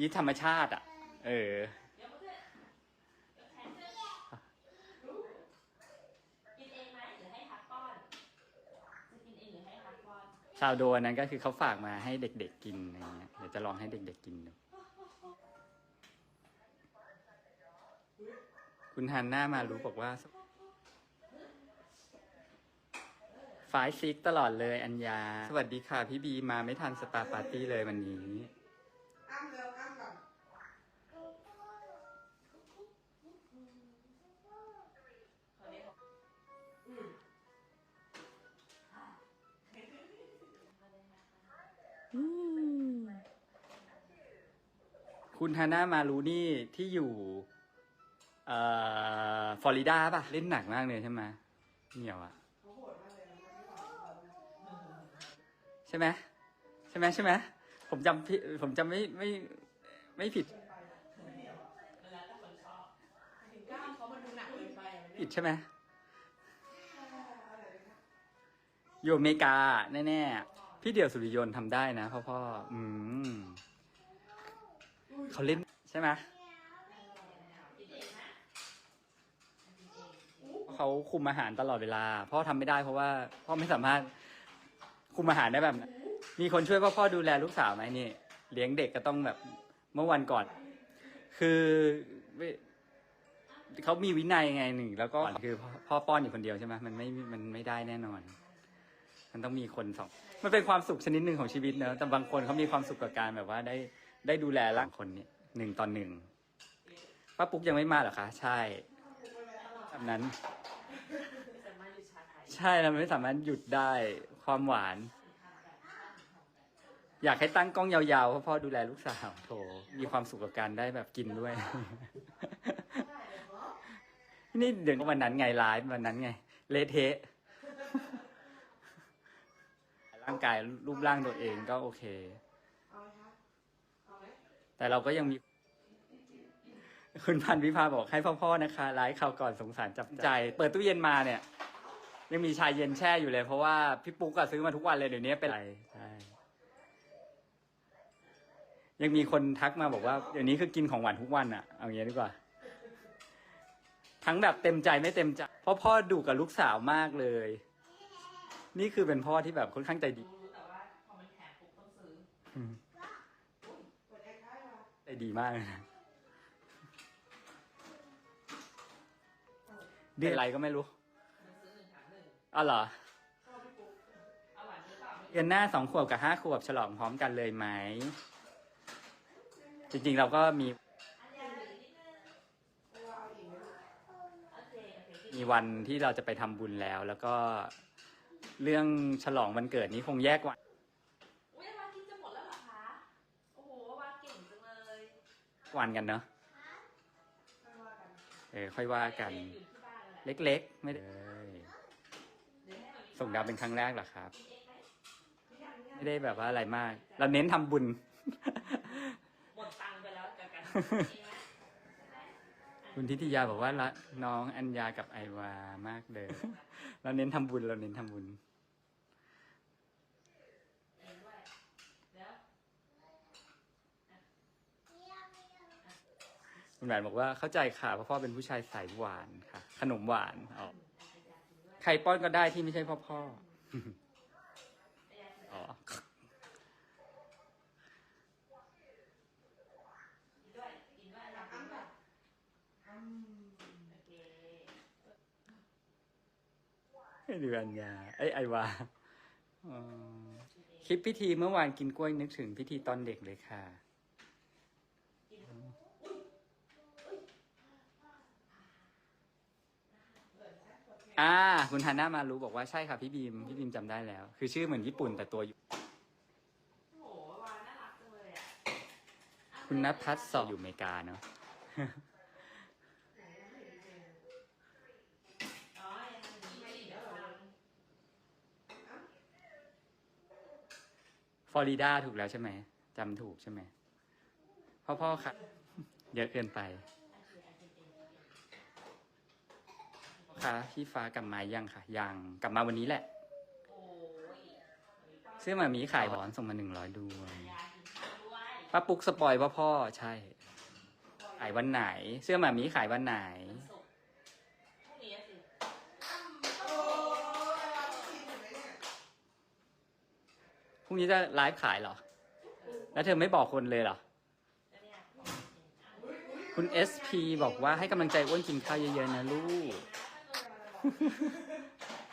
ยีธรรมชาติอะ เออเดี๋ยวมาเพื่อนเดี๋ยวแขนเพื่อนกินเองไหมหรือให้พักป้อนจะกินเองหรือให้พักป้อนชาวโดอันนั้นก็คือเขาฝากมาให้เด็กๆกินอะไรเงี้ย เดี๋ยวจะลองให้เด็กๆกินดู คุณฮันน่ามารู้บอกว่า ฝ่ายซิกตลอดเลยอัญญา สวัสดีค่ะพี่บีมาไม่ทันสตาร์ปาร์ตี้เลยวันนี้ คุณฮาน่ามารูนี่ที่อยู่เอ่อฟลอริดาป่ะ เล่นหนักมากเลยใช่ไหมเหนียวอะเขาโหดมากเลยนะใช่ไหมใช่ไหมใช่ไหมผมจำผิดผมจำไม่ไม่ไม่ผิดผิดใช่ไหมอะไรเลยนะอยู่อเมริกาแน่ๆ พี่เดี่ยวสุริยนต์ทำได้นะพ่อพ่ออืม เขาเล่นใช่ไหมเขาคุมอาหารตลอดเวลา พ่อทำไม่ได้เพราะว่า พ่อไม่สามารถคุมอาหารได้แบบนั้นมีคนช่วยพ่อพ่อดูแลลูกสาวไหมนี่ เลี้ยงเด็กก็ต้องแบบเมื่อวันก่อน คือเขามีวินัยไงหนึ่ง แล้วก็คือพ่อป้อนอยู่คนเดียวใช่ไหมมันไม่มันไม่ได้แน่นอน มันต้องมีคนสองมันเป็นความสุขชนิดหนึ่งของชีวิตเนอะแต่บางคนเขามีความสุขกับการแบบว่าได้ ได้ดูแลร่างคนเนี่ยหนึ่งตอนหนึ่งป้าปุ๊กยังไม่มาเหรอคะ ใช่แบบนั้น ใช่เราไม่สามารถหยุดได้ความหวาน อยากให้ตั้งกล้องยาวๆเพราะพ่อดูแลลูกสาวโถมีความสุขกับการได้แบบกินด้วย นี่เดี๋ยววันนั้นไงไลฟ์วันนั้นไง เลเทะร่างกายรูปร่างตัวเองก็โอเค เอาไหมคะเอาไหม แต่เราก็ยังมี คุณพันธ์วิภาบอกให้พ่อๆนะคะไลฟ์ข่าวก่อนสงสารจับใจ เปิดตู้เย็นมาเนี่ย ยังมีชายเย็นแช่อยู่เลย เพราะว่าพี่ปุ๊กอะซื้อมาทุกวันเลยเดี๋ยวนี้เป็นไรใช่ยังมีคนทักมาบอกว่าเดี๋ยวนี้คือกินของหวานทุกวันอะเอาอย่างนี้ดีกว่า ทั้งแบบเต็มใจไม่เต็มใจเพราะพ่อดุกับลูกสาวมากเลย นี่คือเป็นพ่อที่แบบค่อนข้างใจดีแต่ว่าพอมันแถมปุ๊บต้องซื้อ อืม เปิดแอร์ได้ป่ะ ใจดีมากเลยนะเดือนอะไรก็ไม่รู้มันซื้อหนึ่งแถมหนึ่งอ๋อเหรอชอบพี่ปุ๊กเอาหวานหรือเปล่าไม่เดือนหน้าสองขวบกับห้าขวบฉลองพร้อมกันเลยไหม จริงๆเราก็มีอันนี้เหลือนิดนึงเวลาเอาอีกไหมลูกโอเคโอเคกินมีวันที่เราจะไปทำบุญแล้ว แล้วก็เรื่องฉลองวันเกิดนี้คงแยกวัน อุ้ยวากินจะหมดแล้วเหรอคะ โอ้โหวาเก่งจังเลย วันกันเนอะไม่ว่ากันเออค่อยว่ากันอยู่ที่บ้านแหละเล็กๆ ไม่ได้เอ้ยเดี๋ยวให้มันมีส่งดาวเป็นครั้งแรกเหรอครับกินเองไหมไม่อยากไม่อยากไม่ได้แบบว่าอะไรมาก เราเน้นทำบุญหมดตังค์ไปแล้วกับการกินเองไหมใช่ไหมคุณทิติยาบอกว่ารักน้องอัญญากับไอวามากเลยเราเน้นทำบุญเราเน้นทำบุญ เองด้วยแล้ว คุณแหวนบอกว่าเข้าใจค่ะเพราะพ่อเป็นผู้ชายสายหวานค่ะ ขนมหวานอ๋อใครป้อนก็ได้ที่ไม่ใช่พ่อพ่ออ๋อกินด้วยกินด้วยอนอ้ำด้แบวยบอ้ำโอเคให้ดูอัญญาไอยไอวาคลิปพิธีเมื่อวานกินกล้วยนึกถึงพิธีตอนเด็กเลยค่ะ อ่า คุณฮาน่ามารู้บอกว่าใช่ค่ะพี่บีม พี่บีมจำได้แล้ว คือชื่อเหมือนญี่ปุ่นแต่ตัวอยู่โอ้โหวาน่ารักจังเลยอะคุณนภัสสอบอยู่อเมริกาเนาะ อ๋อยังทำอย่างนี้ไม่ดีเดี๋ยวเราฟลอริดาถูกแล้วใช่ไหมจำถูกใช่ไหมพ่อพ่อค่ะ เยอะเกินไปพ่อ ค่ะพี่ฟ้ากลับมายังค่ะยังกลับมาวันนี้แหละโอ้ยเสื้อหมามีขายบอนส่งมาหนึ่งร้อยดวงยากินข้าวด้วยป้าปุ๊กสปอยว่าพ่อใช่ขายวันไหน เสื้อหมามีขายวันไหนวันศุกร์พรุ่งนี้อะสิโอ้ยว่ากินเห็นไหมเนี่ยพรุ่งนี้จะไลฟ์ขายเหรอ แล้วเธอไม่บอกคนเลยเหรอแล้วเนี่ยอุ๊ยอุ๊ยคุณ SP บอกว่าให้กำลังใจอ้วนกินข้าวเยอะๆนะลูก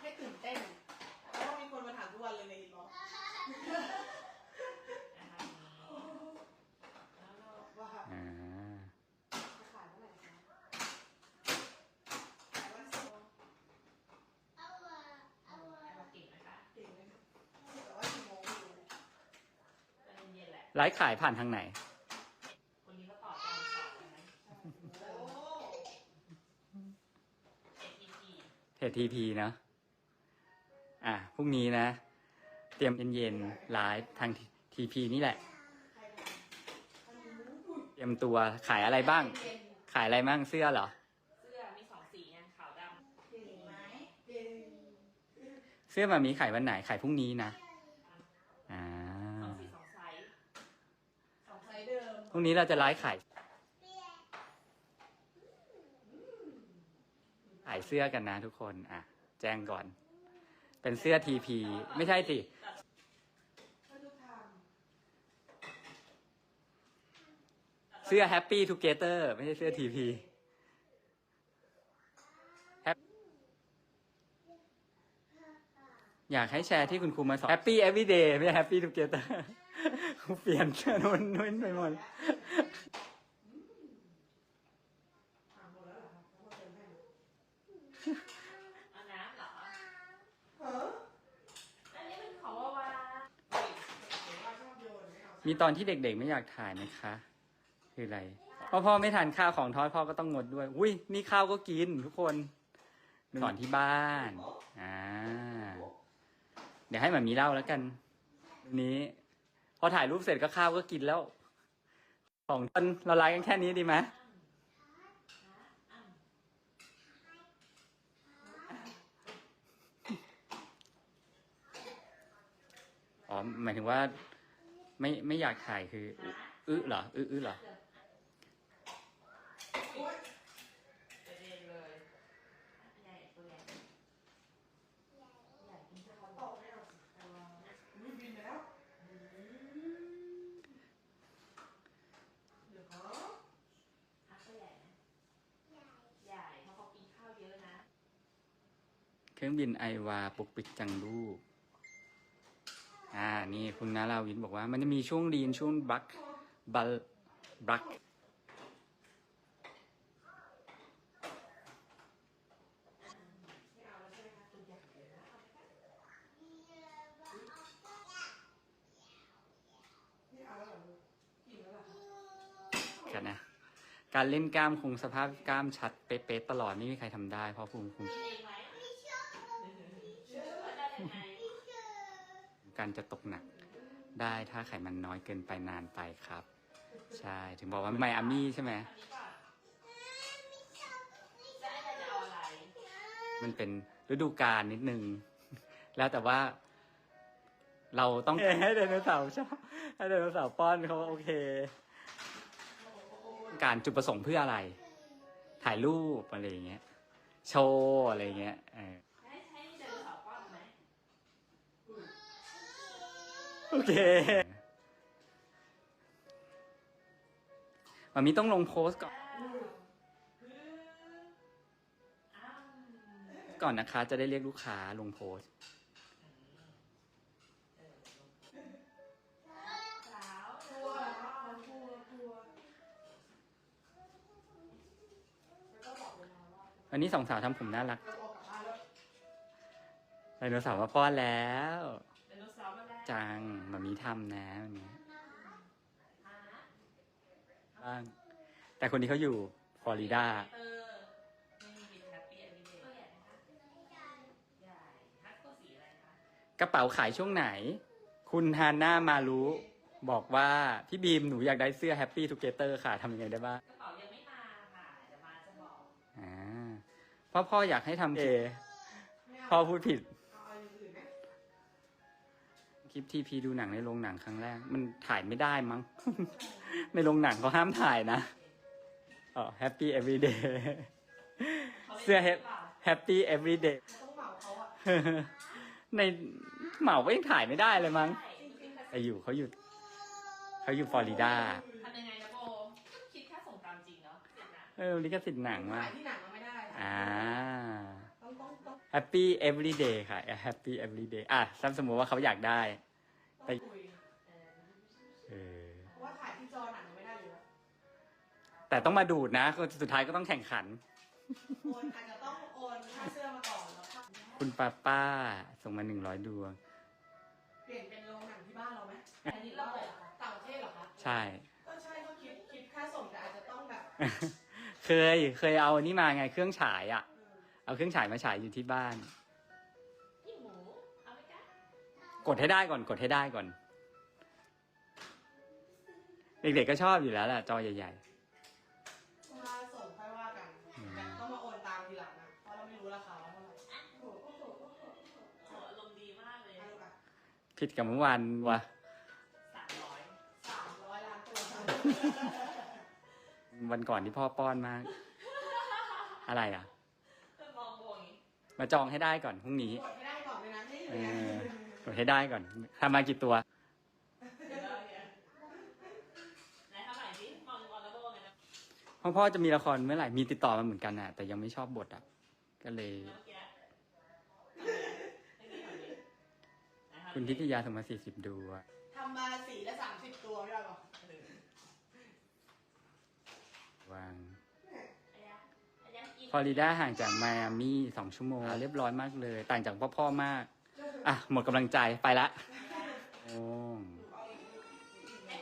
ให้ตื่นเต้นเพราะว่ามีคนมาถามทุกวันเลยในอินบ็อกซ์ว่าอ่าจะขายเมื่อไหร่คะขายวันศุกร์เก่งนะคะเก่งเลยนะแต่ว่ากี่โมงไม่รู้ตอนเย็นๆแหละ ไลฟ์ขายผ่านทางไหนคนนี้ก็ต่อตอนสองนะ โอ้ ATP เพจ ทีพีเนอะอะพรุ่งนี้นะ เตรียมเย็นๆไลฟ์ทางทีพีนี่แหละใครทำทำรู้เตรียมตัวขายอะไรบ้างเก่งขายอะไรบ้างเสื้อเหรอ เสื้อมีสองสีไงขาวดำเก่งไหมเก่งเสื้อหมามีขายวันไหนขายพรุ่งนี้นะอ่าสองสีสองไซส์สองไซส์เดิมพรุ่งนี้เราจะไลฟ์ขายายเสื้อกันนะทุกคน อะ แจ้งก่อน เป็นเสื้อทีพีไม่ใช่สิเสื้อ Happy Together ไม่ใช่เสื้อทีพีอยากให้แชร์ที่คุณครูมาสอน Happy Everyday ไม่ใช่ Happy Together ครูเปลี่ยนนุ่นนุ่นไปหมดำถามหมดแล้วเหรอคะแล้วมาเติมให้ไหม เอาน้ำเหรอ เออ อันนี้เป็นของวาวา เห็นว่าชอบโยนไมีตอนที่เด็กๆไม่อยากถ่ายไหมคะ คืออะไรพ่อพ่อไม่ทานข้าวของทอดพ่อก็ต้องงดด้วย อุ้ยนี่ข้าวก็กินทุกคนสอนที่บ้านอ่าเดี๋ยวให้หมามีเล่าแล้วกันวันนี้ พอถ่ายรูปเสร็จก็ข้าวก็กินแล้ว ของตนเราไลฟ์กันแค่นี้ดีไหมอ๋อหมายถึงว่า ไม่ไม่อยากถ่ายคืออึเหรออึอึเหรอโอ๊ยเด็นเลยใหญ่ตัวใหญ่ใหญ่กินข้าวตอบไม่เอาสิแต่ว่าอุ๊ยบินไปแล้วเหรอเครื่องบินไอวาปกปิดจังลูก อ่า นี่คุณนาราวินบอกว่า มันจะมีช่วงลีนช่วงบักบัลบักไม่เอาแล้วใช่ไหมคะตัวใหญ่เลยนะไม่เอาแล้วเหรอลูกกินแล้วเหรอคะกันนะ การเล่นกล้ามคงสภาพกล้ามชัดเป๊ะๆตลอดไม่มีใครทำได้ เพราะภูมิคุ้ม กินเองไหมเชื่อได้ยังไง กันจะตกหนักได้ถ้าไขมันน้อยเกินไปนานไปครับ ใช่ถึงบอกว่าไมอามี่ใช่ไหมอันนี้ก่อนจะให้จะเอาอะไรมันเป็นฤดูกาลนิดนึง แล้วแต่ว่า เราต้องให้ไดโนเสาร์ชอบให้ไดโนเสาร์ป้อนเขาว่าโอเค การจุดประสงค์เพื่ออะไร ถ่ายรูปอะไรอย่างเงี้ย โชว์อะไรอย่างเงี้ยเออ ให้ให้เดินสาวป้อนไหม โอ เคมามีต้องลงโพสก่อน ก่อนนะคะ จะได้เรียกลูกค้าลงโพสวันกลัวกลัวแล้วก็บอกเวลาว่าวันนี้สองสาวทำผมน่ารักจะบอกกลับบ้านแล้วไดโนเสาร์มาป้อนแล้ว จังมามีทำนะวันนี้อ่าบ้างแต่คนนี้เขาอยู่ฟลอริดา เออไม่มีบินแฮปปี้เอวีเดย์ตัวใหญ่นะคะใหญ่ฮัทตัวสีอะไรคะกระเป๋าขายช่วงไหน คุณฮาน่ามารู้ บอกว่าพี่บีมหนูอยากได้เสื้อ Happy Together ค่ะทำยังไงได้บ้างกระเป๋ายังไม่มาค่ะเดี๋ยวมาจะบอกอ่าเพ่อพ่ออยากให้ทำเอไม่เอาพ่อพูดผิด ลิปทีพีดูหนังในโรงหนังครั้งแรก มันถ่ายไม่ได้มั้ง ในโรงหนังเขาห้ามถ่ายนะอ๋อ Happy Everyday เสื้อ Happy Everyday ต้องเหมาเขาอะในเหมาก็ยังถ่ายไม่ได้เลยมั้งใช่จริงๆค่ะแต่อยู่เขาอยู่เขาอยู่ฟลอริดาทำยังไงนะโบคิดค่าส่งตามจริงเนาะเสร็จนะเออลิขสิทธิ์หนังว่าขายที่หนังเราไม่ได้อ่าต้องต้องต้อง Happy Everyday ค่ะ Happy Everyday อะถ้าสมมติว่าเขาอยากได้ ต้องคุยเออเออเพราะว่าขายที่จอหนังเราไม่ได้อยู่แล้วแต่ต้องมาดูดนะสุดท้ายก็ต้องแข่งขัน โอนอาจจะต้องโอนค่าเสื้อมาก่อนแล้วค่าคุณป้าป้าส่งมาหนึ่งร้อยดวง เปลี่ยนเป็นโรงหนังที่บ้านเราไหมอันนี้เราเลยเหรอคะต่างประเทศเหรอคะใช่ ก็ใช่ก็คิดคิดค่าส่งแต่อาจจะต้องแบบเคยเคยเอาอันนี้มาไงเครื่องฉายอะเออเอาเครื่องฉายมาฉายอยู่ที่บ้าน กดให้ได้ก่อนกดให้ได้ก่อน เด็กๆก็ชอบอยู่แล้วแหละจอใหญ่ค่าส่งค่อยว่ากันแต่ต้องมาโอนตามทีหลังนะ เพราะเราไม่รู้ราคาว่าเท่าไหร่โอ้โหโอ้โหโอ้โหโหอารมณ์ดีมากเลยเอาแบบๆผิดกับเมื่อวานวะสามร้อยสามร้อยล้านตัว วันก่อนที่พ่อป้อนมาก อะไรอะเพื่อนมองโบอย่างงี้มาจองให้ได้ก่อนพรุ่งนี้ กดให้ได้ก่อนเลยนะนี่เออกด ให้ได้ก่อนทำมากี่ตัวเดี๋ยวเราเนี่ยไหนทำใหม่สิมองมองแล้วโบไงนะพ่อพ่อจะมีละครเมื่อไหร่มีติดต่อมาเหมือนกันน่ะแต่ยังไม่ชอบบทอะก็เลยเมื่อกี้ไม่มีคนนี้ไหนทำคุณทิทยาส่งมาสี่สิบดูอะทำมาสี่และสามสิบตัวไม่ได้หรอเออวางอันยะอันยะกินฟลอริดาห่างจากไมอามี่สองชั่วโมง เรียบร้อยมากเลย ต่างจากพ่อพ่อมาก อะ หมดกำลังใจไปละโอ้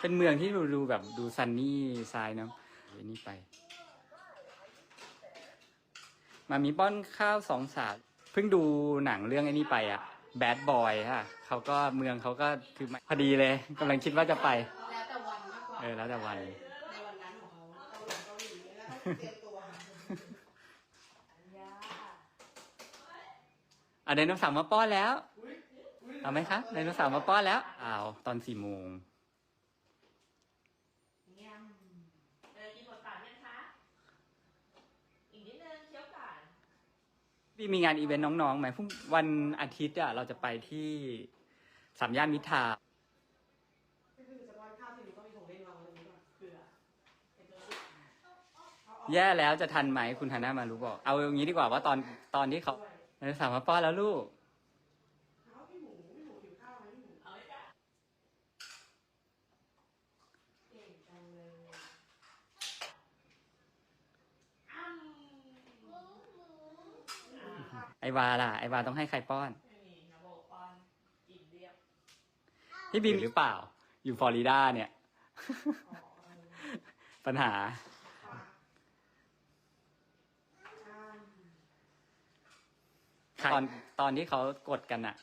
เป็นเมืองที่ดูดูแบบดูซันนี่ทรายเนาะเดี๋ยวนี่ไป มามีป้อนข้าวสองสาวเพิ่งดูหนังเรื่องไอ้นี่ไปอะแบดบอยค่ะเขาก็เมืองเขาก็คือพอดีเลยกำลังคิดว่าจะไป แล้วแต่วันมากกว่าเออแล้วแต่วัน ในวันนั้นของเขาเราเราหลีแล้วก็เตรียมตัวอันเดโนเสาร์มาป้อนแล้ว เอาไหมคะไดโนเสาร์มาป้อนแล้วอ้าวตอนสี่โมงเงี้ยเออกินหมดปากยังคะ อีกนิดนึงเคี้ยวก่อนพี่มีงานอีเวนต์น้องๆไหมพรุ่งวันอาทิตย์อะเราจะไปที่สามย่านมิตรทาวน์ก็คือจะป้อนข้าวที่หนูก็มีของเล่นวางไว้ตรงนี้ก่อนเผื่อเห็นตัวลูกเอาเอาแย่แล้วจะทันไหมคุณฮาน่ามารู้บอก เอาอย่างนี้ดีกว่าว่าตอนตอนที่เขาด้วย ไดโนเสาร์มาป้อนแล้วลูก เอาพี่หมูพี่หมูหิวข้าวไหมพี่หมู เอาไว้จ้ะ เก่งจังเลย อ้ำอ่า ไอวาล่ะ ไอวาต้องให้ใครป้อน ไม่มีนะโบปอนกินเรียบพี่บีมหรือเปล่า อยู่ฟลอริดาเนี่ย อ๋อเออปัญหา ค่ะอ่าตอนตอนที่เขากดกันอะ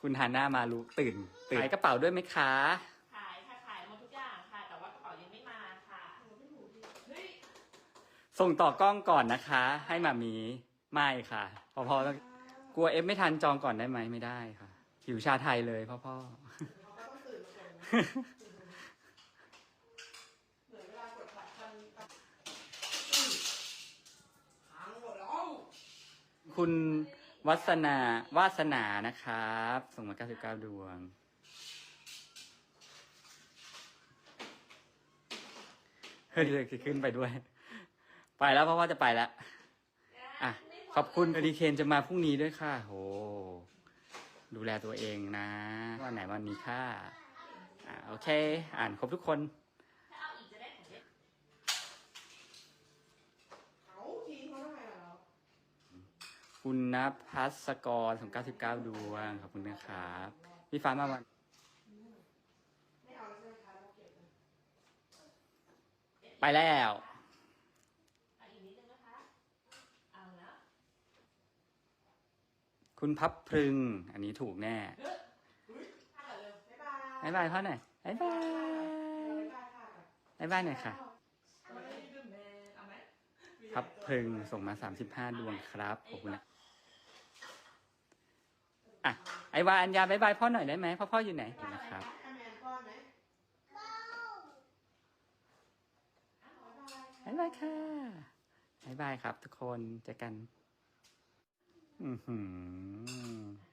คุณฮาน่ามารู้ตื่นตื่นขายกระเป๋าด้วยไหมคะ ขายค่ะขายหมดทุกอย่างค่ะ แต่ว่ากระเป๋ายังไม่มาค่ะเอาพี่หมูดิเฮ้ย ส่งต่อกล้องก่อนนะคะ ให้มามี ไม่ค่ะพอพอต้องกลัวเอฟไม่ทันจองก่อนได้ไหมไม่ได้ค่ะหิวชาไทยเลยพ่อพ่อคุณวัสนาวาสนานะครับ ส่งมา 99 ดวง เฮ้ยเลยขึ้นไปด้วย ไปแล้วเพราะว่าจะไปแล้ว ขอบคุณอดีเคนจะมาพรุ่งนี้ด้วยค่ะโหดูแลตัวเองนะวันไหนวันนี้ค่ะอ่าโอเค อ่านครบทุกคนถ้าเอาอีกจะได้ของเล่นเอาทิ้งเขาทำไมล่ะเราคุณนภัสกรส่ง99ดวงขอบคุณนะครับพี่ฟ้ามาวันไม่เอาแล้วใช่ไหมคะเราเก็บนะไปแล้ว เอาอีกนิดนึงนะคะ เอาแล้ว คุณพับพรึง อันนี้ถูกแน่บายบายพ่อหน่อยบายบายบายบายท่ากับายบายหน่อยค่ะเอาไหมเอามพับพรึงส่งมา35ดวงครับขอบคุณนะอะไอวาอัญญาบายบายพ่อหน่อยได้ไหมพ่อพ่ออยู่ไหนนะครับบายบายค่ะบายบายครับทุกคนเจอกัน อือหือ